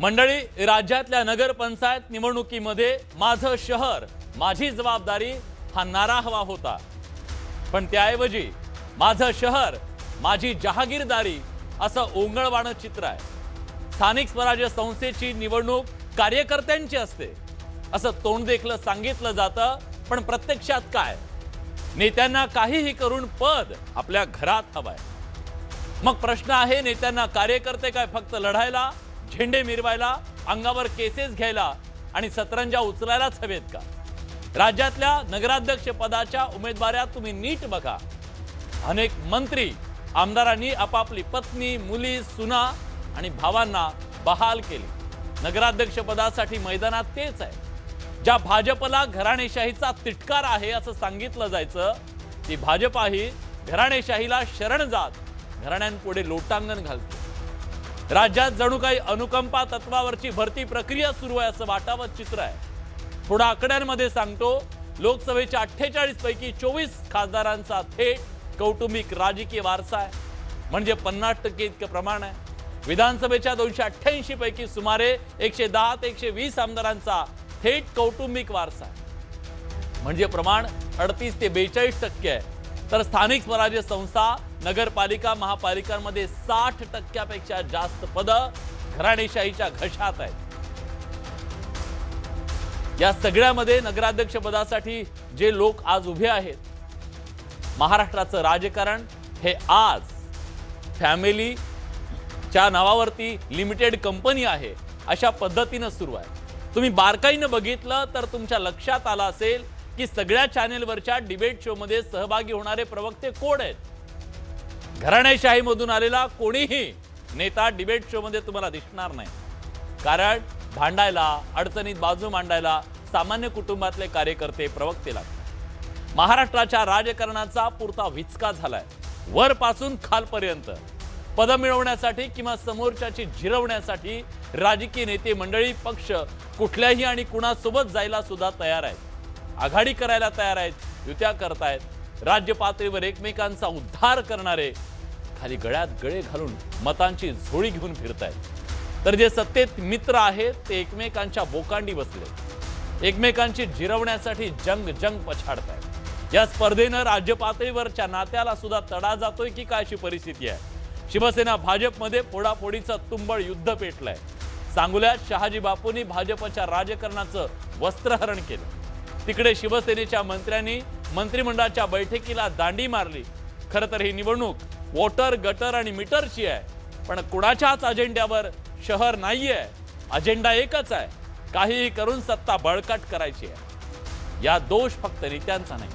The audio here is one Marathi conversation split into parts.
मंडळी राज्यातल्या नगरपंचायत निवडणुकीमध्ये माझं शहर माझी जबाबदारी हा नारा हवा होता. पण त्याऐवजी माझं शहर माझी जहागीरदारी असं ओंगळवाणं चित्र आहे. स्थानिक स्वराज्य संस्थेची निवडणूक कार्यकर्त्यांची असते असं तोंड देखलं सांगितलं जातं पण प्रत्यक्षात काय? नेत्यांना काहीही करून पद आपल्या घरात हवाय. मग प्रश्न आहे नेत्यांना कार्यकर्ते काय फक्त लढायला? झेंडे मिरवायला अंगावर केसेस घ्यायला आणि सतरंजा उचलायलाच हवेत का? राज्यातल्या नगराध्यक्ष पदाच्या उमेदवाऱ्या तुम्ही नीट बघा. अनेक मंत्री आमदारांनी आपापली पत्नी मुली सुना आणि भावांना बहाल केली. नगराध्यक्ष पदासाठी मैदानात तेच आहे. ज्या भाजपला घराणेशाहीचा तिटकार आहे असं सांगितलं जायचं ती भाजपा ही घराणेशाहीला शरण जात घराण्यांपुढे लोटांगण घालते. राज्यात जणू काही अनुकंपा तत्वावरची भरती प्रक्रिया सुरू आहे असं वाटावं चित्र आहे. थोडा आकड्यांमध्ये सांगतो लोकसभेच्या अठ्ठेचाळीस पैकी चोवीस खासदारांचा थेट कौटुंबिक राजकीय वारसा आहे. म्हणजे पन्नास टक्के इतकं प्रमाण आहे. विधानसभेच्या दोनशे अठ्ठ्याऐंशी पैकी सुमारे एकशे दहा ते एकशे वीस आमदारांचा थेट कौटुंबिक वारसा आहे. म्हणजे प्रमाण अडतीस ते बेचाळीस टक्के आहे. तर स्थानिक स्वराज्य संस्था नगरपालिका महापालिकांमध्ये साठ टक्क्यापेक्षा जास्त पदं घराणेशाहीच्या घशात आहेत. या सगळ्यामध्ये नगराध्यक्ष पदासाठी जे लोक आज उभे आहेत महाराष्ट्राचं राजकारण हे आज फॅमिलीच्या नावावरती लिमिटेड कंपनी आहे अशा पद्धतीनं सुरू आहे. तुम्ही बारकाईनं बघितलं तर तुमच्या लक्षात आलं असेल की सगळ्या चॅनेलवरच्या डिबेट शोमध्ये सहभागी होणारे प्रवक्ते कोण आहेत? घराणेशाहीमधून आलेला कोणीही नेता डिबेट शोमध्ये तुम्हाला दिसणार नाही. कारण भांडायला अडचणीत बाजू मांडायला सामान्य कुटुंबातले कार्यकर्ते प्रवक्ते लागतात महाराष्ट्राच्या राजकारणाचा पुरता विचका झालाय. वरपासून खालपर्यंत. पद मिळवण्यासाठी किंवा समोरच्याची झिरवण्यासाठी राजकीय नेते मंडळी पक्ष कुठल्याही आणि कुणासोबत जायला सुद्धा तयार आहेत. आघाडी करायला तयार आहेत युत्या करतायत. राज्य पातळीवर एकमेकांचा उद्धार करणारे खाली गळ्यात गळे घालून मतांची झोळी घेऊन फिरतायत. तर जे सत्तेत मित्र आहेत ते एकमेकांच्या बोकांडी बसले. एकमेकांची जिरवण्यासाठी जंग जंग पछाडतायत. या स्पर्धेनं राज्य पातळीवरच्या नात्याला सुद्धा तडा जातोय की काय अशी परिस्थिती आहे? शिवसेना भाजपमध्ये फोडाफोडीचं तुंबळ युद्ध पेटलंय. सांगोल्यात शहाजी बापूंनी भाजपच्या राजकारणाचं वस्त्रहरण केलं. तिकडे शिवसेनेच्या मंत्र्यांनी मंत्रिमंडळाच्या बैठकीला दांडी मारली. खरं तर ही निवडणूक वॉटर गटर आणि मीटरची आहे. पण कुणाच्याच अजेंड्यावर शहर नाहीये. अजेंडा एकच आहे. काहीही करून सत्ता बळकट करायची आहे. या दोष फक्त नेत्यांचा नाही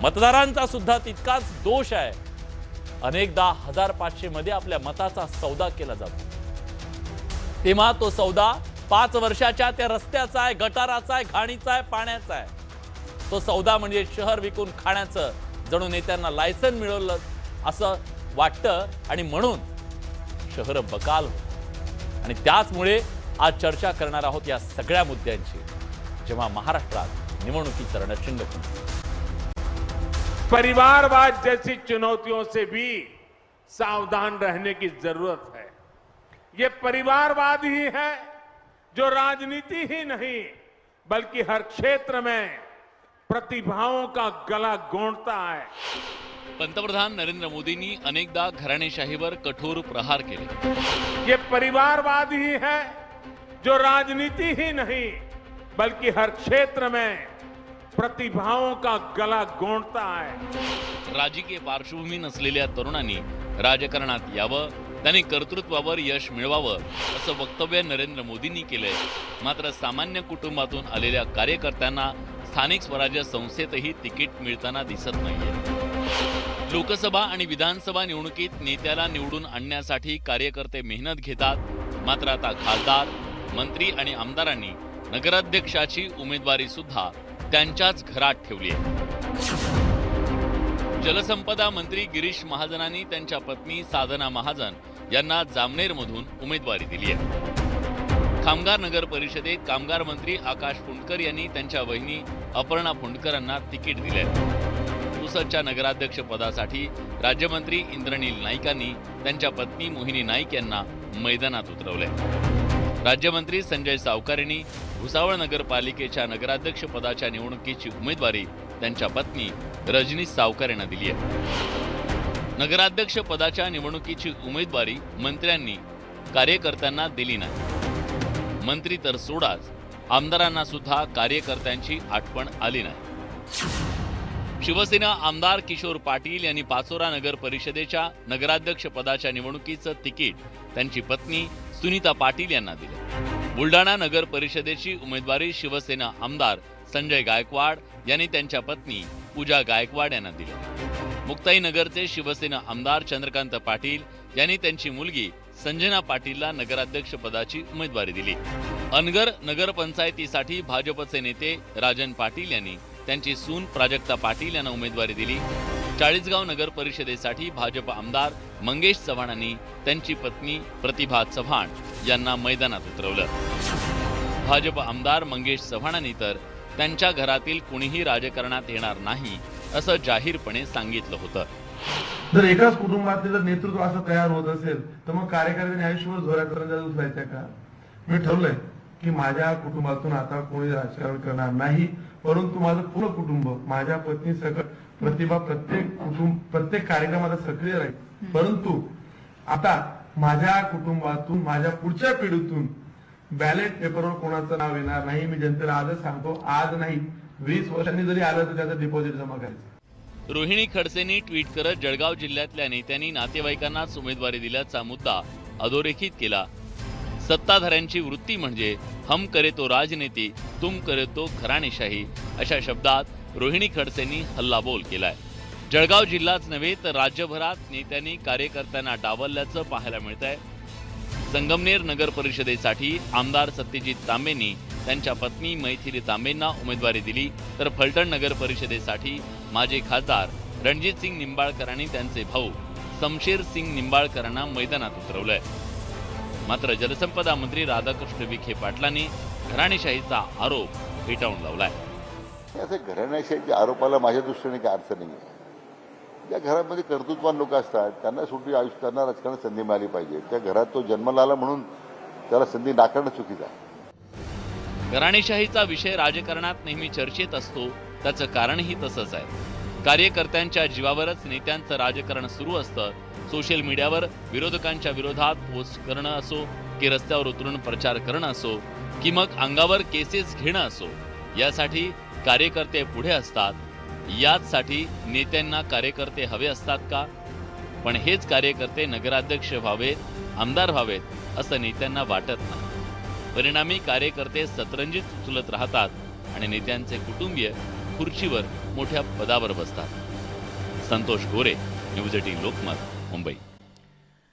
मतदारांचा सुद्धा तितकाच दोष आहे. अनेकदा हजार पाचशे मध्ये आपल्या मताचा सौदा केला जातो. तेव्हा तो सौदा पाच वर्षाच्या त्या रस्त्याचा आहे गटाराचा आहे घाणीचा आहे पाण्याचा आहे. तो सौदा म्हणजे शहर विकून खाण्याचं जणू नेत्यांना लायसन मिळवलं असं वाटतं आणि म्हणून शहर बकाल होत. आणि त्याचमुळे आज चर्चा करणार आहोत या सगळ्या मुद्द्यांची जेव्हा महाराष्ट्रात निवडणुकीचं रणशिंग परिवारवाद जैसी चुनौतियों से भी सावधान रहने की जरूरत है। ये परिवारवाद ही है जो राजनीति ही नहीं बल्कि हर क्षेत्र में प्रतिभाओं का गला गोंडता है। पंतप्रधान नरेंद्र मोदींनी अनेकदा घराणेशाहीवर कठोर प्रहार केले. ये परिवारवाद ही है जो राजनीति ही नहीं बल्कि हर क्षेत्र में प्रतिभाओं का गला गोंडता है। राजकीय पार्श्वभूमी नसलेल्या तरुणांनी राजकारणात यावं त्यांनी कर्तृत्वावर यश मिळवावं असं वक्तव्य नरेंद्र मोदींनी केलंय. मात्र सामान्य कुटुंबातून आलेल्या कार्यकर्त्यांना स्थानिक स्वराज्य संस्थेतही तिकीट मिळताना दिसत नाहीये. लोकसभा आणि विधानसभा निवडणुकीत नेत्याला निवडून आणण्यासाठी कार्यकर्ते मेहनत घेतात. मात्र आता खासदार मंत्री आणि आमदारांनी नगराध्यक्षाची उमेदवारी सुद्धा त्यांच्याच घरात ठेवली आहे. जलसंपदा मंत्री गिरीश महाजनांनी त्यांच्या पत्नी साधना महाजन यांना जामनेरमधून उमेदवारी दिली आहे. कामगार नगर परिषदेत कामगार मंत्री आकाश फुंडकर यांनी त्यांच्या वहिनी अपर्णा फुंडकरांना तिकीट दिले संसदच्या नगराध्यक्ष पदासाठी राज्यमंत्री इंद्रनील नाईकांनी त्यांच्या पत्नी मोहिनी नाईक यांना मैदानात उतरवले राज्यमंत्री संजय सावकारींनी भुसावळ नगरपालिकेच्या नगराध्यक्ष पदाच्या निवडणुकीची उमेदवारी त्यांच्या पत्नी रजनी सावकार यांना दिली आहे. नगराध्यक्ष पदाच्या निवडणुकीची उमेदवारी मंत्र्यांनी कार्यकर्त्यांना दिली नाही. मंत्री तर सोडाच आमदारांना सुद्धा कार्यकर्त्यांची आठवण आली नाही. शिवसेना आमदार किशोर पाटील यांनी पाचोरा नगर परिषदेच्या नगराध्यक्ष पदाच्या निवडणुकीचं तिकीट त्यांची पत्नी सुनीता पाटील यांना दिले. बुलढाणा नगर परिषदेची उमेदवारी शिवसेना आमदार संजय गायकवाड यांनी त्यांच्या पत्नी पूजा गायकवाड यांना दिली. मुक्ताई नगरचे शिवसेना आमदार चंद्रकांत पाटील यांनी त्यांची मुलगी संजना पाटीलला नगराध्यक्ष पदाची उमेदवारी दिली. अनगर नगरपंचायतीसाठी भाजपचे नेते राजन पाटील यांनी त्यांची सून प्राजक्ता पाटील यांना उमेदवारी दिली. चाळीसगाव नगर परिषदेसाठी भाजप आमदार मंगेश चव्हाणांनी त्यांची पत्नी प्रतिभा चव्हाण यांना मैदानात उतरवलं. भाजप आमदार मंगेश चव्हाणांनी तर त्यांच्या घरातील कुणीही राजकारणात येणार नाही असं जाहीरपणे सांगितलं होतं. जर एकाच कुटुंबातले जर नेतृत्व असं तयार होत असेल तर मग कार्यकर्त्यांनी आयुष्यभर झोऱ्या उचलायच्या का? मी ठरवलंय की माझ्या कुटुंबातून आता कोणी राजकारण करणार नाही परंतु माझं पूर्ण कुटुंब माझ्या पत्नी सकट प्रतिभा प्रत्येक कुटुंब प्रत्येक कार्यक्रमात सक्रिय राहील. परंतु आता माझ्या कुटुंबातून माझ्या पुढच्या पिढीतून बॅलेट पेपरवर कोणाचं नाव येणार नाही मी जनतेला आजच सांगतो आज नाही वीस वर्षांनी जरी आलं तर त्याचं डिपॉझिट जमा करायचं. रोहिणी खडसेंनी ट्विट करत जळगाव जिल्ह्यातल्या नेत्यांनी नातेवाईकांनाच उमेदवारी दिल्याचा मुद्दा अधोरेखित केला. सत्ताधाऱ्यांची वृत्ती म्हणजे हम करे तो राजनीती तुम करे तो घराणेशाही अशा शब्दात रोहिणी खडसेंनी हल्लाबोल केलाय. जळगाव जिल्हाच नव्हे तर राज्यभरात नेत्यांनी कार्यकर्त्यांना डावलल्याचं पाहायला मिळत आहे संगमनेर नगर परिषदेसाठी आमदार सत्यजित तांबेंनी त्यांच्या पत्नी मैथिली तांबेंना उमेदवारी दिली. तर फलटण नगर परिषदेसाठी माजी खासदार रणजित सिंग निंबाळकरांनी त्यांचे भाऊ समशेर सिंग निंबाळकरांना मैदानात उतरवलंय. मात्र जलसंपदा मंत्री राधाकृष्ण विखे पाटलांनी घराणेशाहीचा आरोप फेटाळून लावलाय. असे घराण्याशाहीच्या आरोपाला माझ्या दृष्टीने काही अर्थ नाही आहे ज्या घरामध्ये कर्तृत्वान लोक असतात त्यांना सुटी आयुष्य त्यांना राजकारणात संधी मिळाली पाहिजे. त्या घरात तो जन्माला आला म्हणून त्याला संधी नाकारणं चुकीचं आहे. घराणेशाहीचा विषय राजकारणात नेहमी चर्चेत असतो त्याचं कारणही तसंच आहे. कार्यकर्त्यांच्या जीवावरच नेत्यांचं राजकारण सुरू असतं. सोशल मीडियावर विरोधकांच्या विरोधात पोस्ट करणं असो की रस्त्यावर उतरून प्रचार करणं असो की मग अंगावर केसेस घेणं असो यासाठी कार्यकर्ते पुढे असतात. याचसाठी नेत्यांना कार्यकर्ते हवे असतात का? पण हेच कार्यकर्ते नगराध्यक्ष व्हावेत आमदार व्हावेत असं नेत्यांना वाटत नाही. परिणामी कार्यकर्ते सतरंजीत उचलत राहतात आणि नेत्यांचे कुटुंबीय खुर्चीवर मोठ्या पदावर बसतात. Santosh Gore news eighteen Lokmat Mumbai.